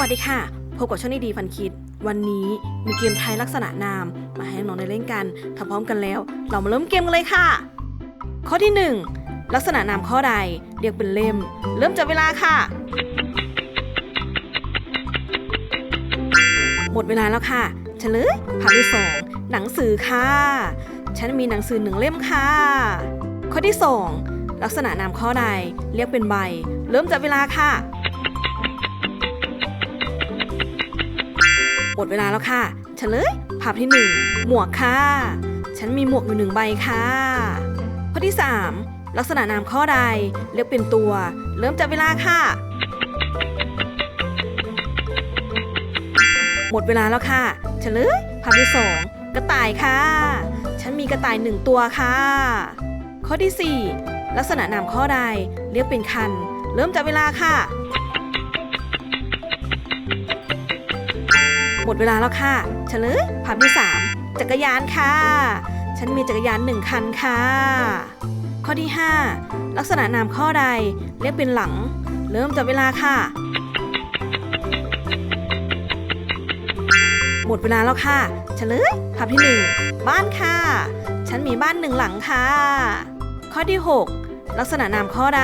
วัสดีค่ะ พบกับช่องนี้ดีฟันคิด วันนี้มีเกมไทยลักษณะนาม มาให้น้องได้เล่นกันถ้าพร้อมกันแล้ว เรามาเริ่มเกมกันเลยค่ะ ข้อที่ 1 ลักษณะนามข้อใดเรียกเป็นเล่ม เริ่มจับเวลาค่ะ หมดเวลาแล้วค่ะเฉลยภาพที่สองหนังสือค่ะ ฉันมีหนังสือหนึ่งเล่มค่ะ ข้อที่ 2 ลักษณะนามข้อใดเรียกเป็นใบ เริ่มจับเวลาค่ะ หมดเวลาแล้วค่ะเฉลย ภาพที่ 1 หมวกค่ะ ฉันมีหมวกอยู่หนึ่งใบค่ะ ข้อที่ 3 ลักษณะนามข้อใดเรียกเป็นตัว เริ่มจับเวลาค่ะ หมดเวลาแล้วค่ะเฉลย ภาพที่ 2 กระต่ายค่ะ ฉันมีกระต่ายหนึ่งตัวค่ะ ข้อที่ 4 ลักษณะนามข้อใดเรียกเป็นคัน เริ่มจับเวลาค่ะ หมดเวลาแล้วค่ะเฉลยภาพที่ 3 จักรยานค่ะ ฉันมีจักรยานหนึ่งคันค่ะ ข้อที่ 5 ลักษณะนามข้อใดเรียกเป็นหลัง เริ่มจับเวลาค่ะ หมดเวลาแล้วค่ะเฉลยภาพที่ 1 บ้านค่ะ ฉันมีบ้านหนึ่งหลังค่ะ ข้อที่ 6 ลักษณะนามข้อใด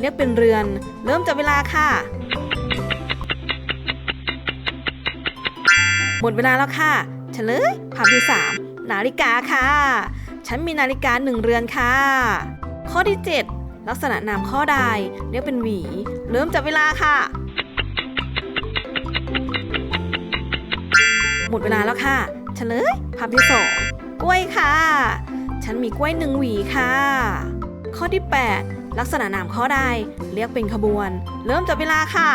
เรียกเป็นเรือน เริ่มจับเวลาค่ะ หมดเวลาแล้วค่ะเฉลยภาพที่ 3 นาฬิกาค่ะ ฉันมีนาฬิกาหนึ่งเรือนค่ะ ข้อที่ 7 ลักษณะนามข้อใดเรียกเป็นหวี เริ่มจับเวลาค่ะ หมดเวลาแล้วค่ะเฉลยภาพที่ 2 กล้วยค่ะ ฉันมีกล้วยหนึ่งหวีค่ะ ข้อที่ 8 ลักษณะนามข้อใดเรียกเป็นขบวน เริ่มจับเวลาค่ะ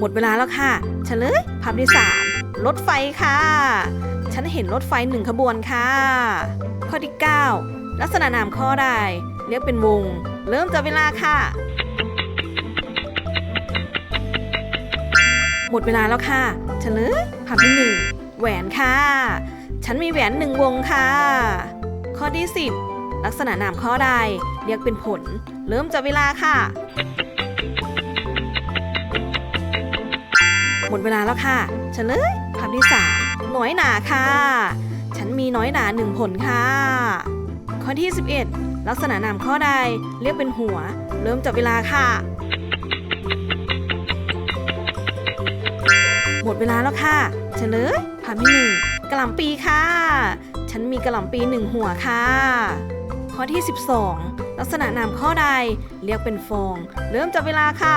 หมดเวลาแล้วค่ะฉเฉลยภาพที่ 3 รถไฟค่ะ ฉันเห็นรถไฟหนึ่งขบวนค่ะ ข้อที่ 9 ลักษณะนามข้อใดเรียกเป็นวง เริ่มจับเวลาค่ะ หมดเวลาแล้วค่ะฉเฉลยภาพที่ 1 แหวนค่ะ ฉันมีแหวนหนึ่งวงค่ะ ข้อที่ 10 ลักษณะนามข้อใดเรียกเป็นผล เริ่มจับเวลาค่ะ หมดเวลาแล้วค่ะเฉลยภาพที่3น้อยหนาค่ะ ฉันมีน้อยหนาหนึ่งผลค่ะ ข้อที่ 11 ลักษณะนามข้อใดเรียกเป็นหัว เริ่มจับเวลาค่ะ หมดเวลาแล้วค่ะเฉลยภาพที่หนึ่งกระหล่ำปีค่ะ ฉันมีกระหล่ำปีหนึ่งหัวค่ะ ข้อที่ 12 ลักษณะนามข้อใดเรียกเป็นฟอง เริ่มจับเวลาค่ะ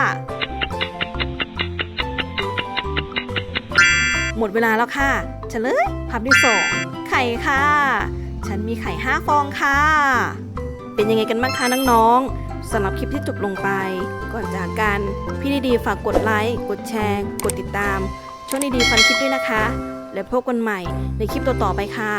หมดเวลาแล้วค่ะเฉลยภาพที่2ไข่ค่ะ ฉันมีไข่ห้าฟองค่ะ เป็นยังไงกันบ้างคะน้องๆสำหรับคลิปที่จบลงไป ก่อนจากกัน พี่ดีๆฝากกดไลค์ กดแชร์ กดติดตาม ช่องดีๆฟันคลิปด้วยนะคะ และพบกันใหม่ในคลิปต่อๆไปค่ะ